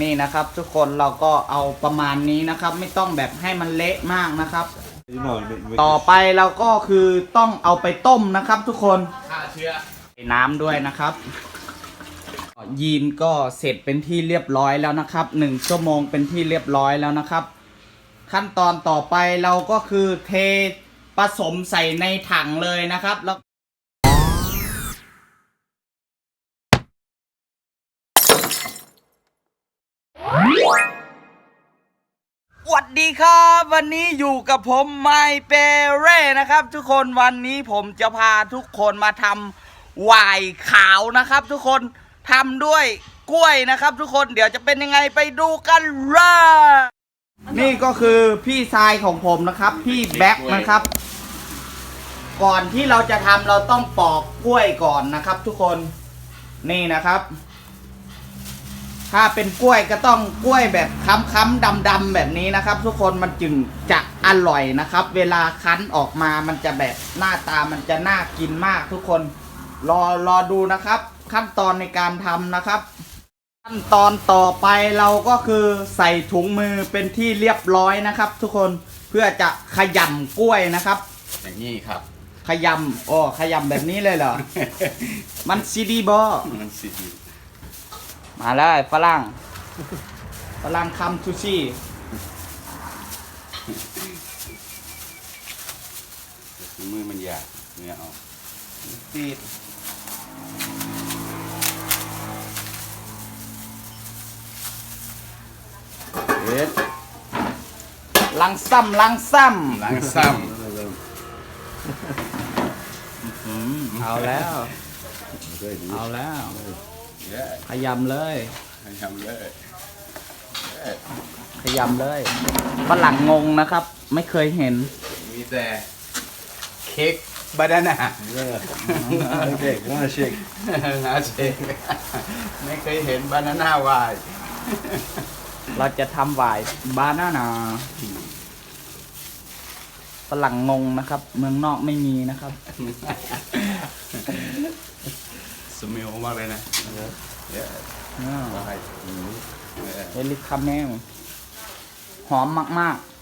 นี่นะครับ ทุกคนเราก็เอาประมาณนี้นะครับ ไม่ต้องแบบให้มันเละมากนะครับ You know, you make- ต่อไปเราก็คือต้องเอาไปต้มนะครับ ทุกคนฆ่าเชื้อใส่น้ำด้วยนะครับยีนก็เสร็จเป็นที่เรียบร้อยแล้วนะครับหนึ่งชั่วโมงเป็นที่เรียบร้อยแล้วนะครับ ขั้นตอนต่อไปเราก็คือเทผสมใส่ในถังเลยนะครับแล้ว สวัสดีครับ วันนี้อยู่กับผมไมเปเร่นะครับ ทุกคนวันนี้ผมจะพาทุกคนมาทำวายขาวนะครับ ทุกคนทำด้วยกล้วยนะครับ ทุกคนเดี๋ยวจะเป็นยังไงไปดูกันเลยนี่ก็คือพี่ชายของผมนะครับ พี่แบ็คนะครับ ก่อนที่เราจะทำเราต้องปอกกล้วยก่อนนะครับ ทุกคนนี่นะครับ ถ้าเป็นกล้วยก็ต้องกล้วยแบบค้ำๆดำๆแบบนี้นะครับ ทุกคนมันจึงจะอร่อยนะครับ เวลาคั้นออกมามันจะแบบหน้าตามันจะน่ากินมากทุกคนรอรอดูนะครับ ขั้นตอนในการทำนะครับ ขั้นตอนต่อไปเราก็คือใส่ถุงมือเป็นที่เรียบร้อยนะครับ ทุกคนเพื่อจะขยำกล้วยนะครับ อย่างนี้ครับ ขยำโอ้ขยำแบบนี้เลยเหรอ มันซีดีบอมันสิดี มาแล้วฝรั่งฝรั่งคำซูชิมือมันยากเนื้อออกจีดเอ็ดลังซ้ำลังซ้ล้างซ้ำอืมเอาแล้ว เอาแล้วำ เย้ขยำเลย ทำเลยขยำเลยฝรั่งงงนะครับ ไม่เคยเห็น มีแต่เค้กบานาน่า Yeah. okay, you want to shake? นาเชคไม่เคยเห็นบานาน่าวายเราจะทำหวายบานานาฝรั่งงงนะครับ เมืองนอกไม่มีนะครับ สมิลมากเลยนะเย้อ่าไปอืมเย้เอลิคาเมลหอมมาก ๆ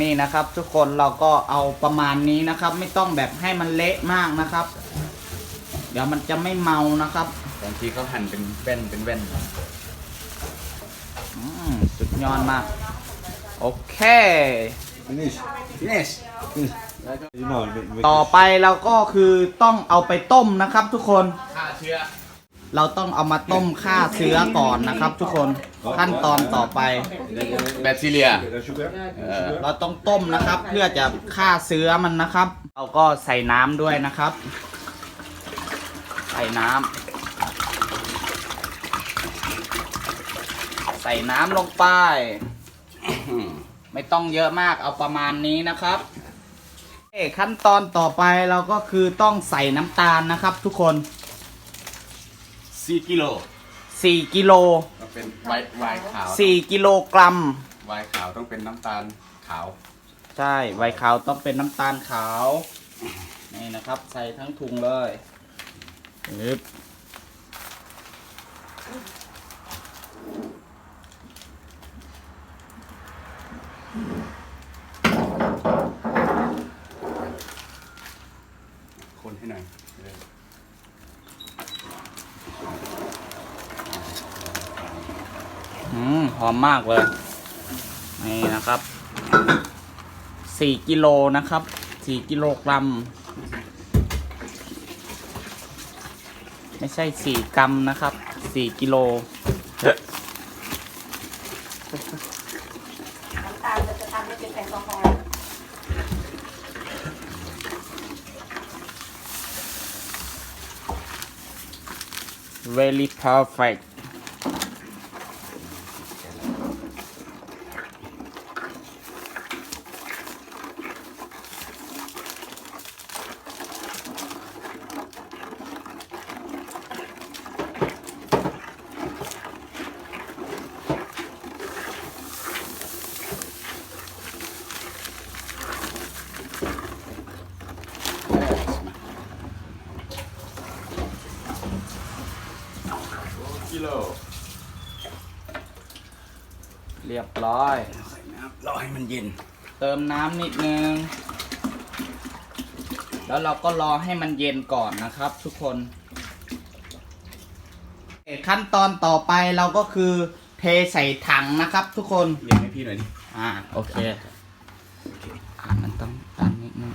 นี่นะครับทุกคนเราก็เอาประมาณนี้นะครับ ไม่ต้องแบบให้มันเละมากนะครับ เดี๋ยวมันจะไม่เมานะครับบางทีเขาหั่นเป็นแว่นเป็นแว่นอืมสุดยอดมาก โอเค Finish. ฟินิช You know, you make- make- ต่อไปเราก็คือต้องเอาไปต้มนะครับทุกคน ฆ่าเชื้อ เราต้องเอามาต้มฆ่าเชื้อก่อนนะครับ ทุกคนขั้นตอนต่อไป แบคทีเรีย That sugar? เออเราต้องต้มนะครับ เพื่อจะฆ่าเชื้อมันนะครับ เราก็ใส่น้ำด้วยนะครับ ใส่น้ำใส่น้ำลงไป ไม่ต้องเยอะมากเอาประมาณนี้นะครับเอ้ขั้นตอนต่อไปเราก็คือต้องใส่น้ำตาลนะครับทุกคนสี่กิโล4กิโลก็เป็นไวน์ไวน์ขาว4กิโลกรัมไวน์ขาวต้องเป็นน้ำตาลขาว ใช่ไวน์ขาวต้องเป็นน้ำตาลขาว นี่นะครับใส่ทั้งถุงเลยปึ๊บ คนให้หน่อยอืมหอมมากเลย นี่นะครับ4กิโลนะครับ4กิโลกรัม ไม่ใช่4กรัมนะครับ4กิโล น้ำตาลเราจะทำให้ เป็นแอลกอฮอล์ very perfect กิโล เรียบร้อย ใส่น้ำรอให้มันเย็น เติมน้ำนิดนึง แล้วเราก็รอให้มันเย็นก่อนนะครับ ทุกคนขั้นตอนต่อไปเราก็คือเทใส่ถังนะครับ ทุกคนเรียกให้พี่หน่อยดิ อ่า โอเคอ่ามันต้องตันนิดนึง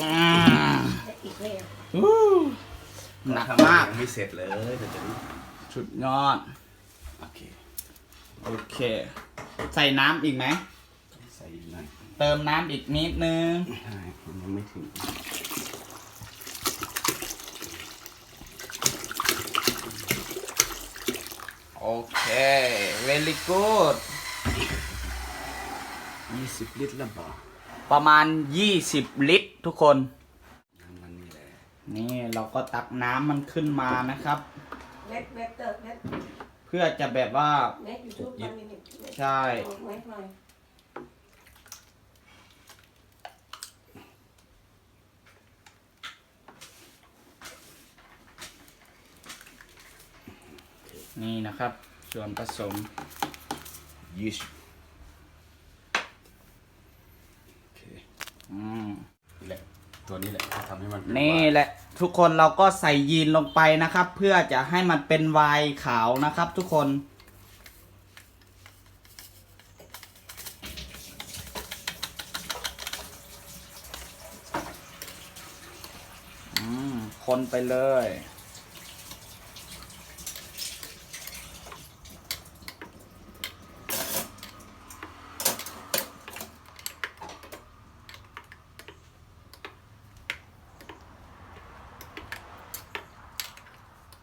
อืม อีกเลย อู้หนักมาก ยัง ไม่เสร็จเลยแต่จะนี้สุดยอด โอเค โอเค ใส่น้ำอีกไหม ใส่อีกหน่อยเติมน้ำอีกนิดนึง ใช่มันยังไม่ถึง โอเค very good 20 ลิตรละบ่ประมาณ 20 ลิตรทุกคนน้ำมันนี่แหละ นี่เราก็ตักน้ำมันขึ้นมานะครับ เล็ดเล็ดเติร์เล็ดเพื่อจะแบบว่า เล็ดยูทูบมันมีเน็ตใช่เล็ดหน่อยนี่นะครับ ส่วนผสมยี่สิบโอเค อืม นี่แหละ ตัวนี้แหละที่ทำให้มันเป็นี่วายแหละ ทุกคนเราก็ใส่ยีนลงไปนะครับ เพื่อจะให้มันเป็นไวน์ขาวนะครับ ทุกคน อืม คนไปเลย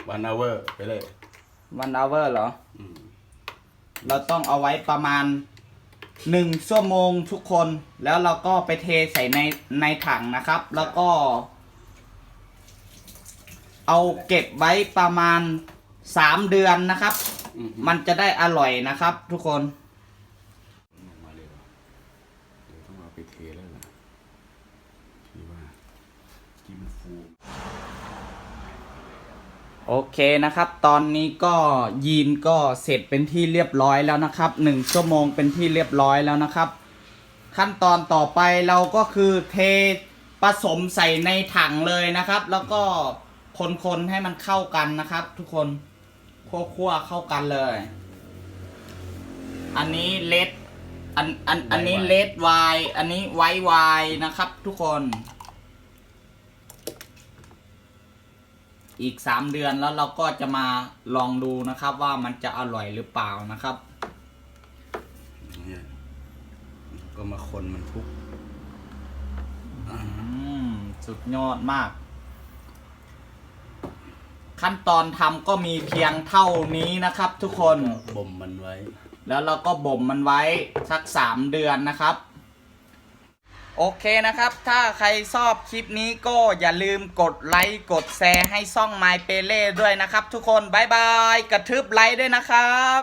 วันอเวอร์ไปเลย วันอเวอร์เหรอ อืม เราต้องเอาไว้ประมาณหนึ่งชั่วโมงทุกคน แล้วเราก็ไปเทใส่ในในถังนะครับ แล้วก็ เอาเก็บไว้ประมาณสามเดือนนะครับ อืม มันจะได้อร่อยนะครับ ทุกคน ออกมาเร็วเดี๋ยวต้องเอาไปเทแล้วล่ะพี่ว่ากินมันฟู โอเคนะครับ ตอนนี้ก็ยีนก็เสร็จเป็นที่เรียบร้อยแล้วนะครับหนึ่งชั่วโมงเป็นที่เรียบร้อยแล้วนะครับ ขั้นตอนต่อไปเราก็คือเทผสมใส่ในถังเลยนะครับ แล้วก็คนๆให้มันเข้ากันนะครับ ทุกคนคั่วๆเข้ากันเลย อันนี้เลดอันอันอันนี้เลดไวอันนี้ไวไวนะครับ ทุกคน อีกสามเดือนแล้วเราก็จะมาลองดูนะครับ ว่ามันจะอร่อยหรือเปล่านะครับเนี่ยก็มาคนมันทุกอืมสุดยอดมาก ขั้นตอนทำก็มีเพียงเท่านี้นะครับ ทุกคนบ่มมันไว้ แล้วเราก็บ่มมันไว้สักสามเดือนนะครับ โอเคนะครับ ถ้าใครชอบคลิปนี้ก็อย่าลืมกดไลค์กดแชร์ให้ซ่องไมเปเล่ด้วยนะครับ ทุกคนบายบาย กระทืบไลค์ด้วยนะครับ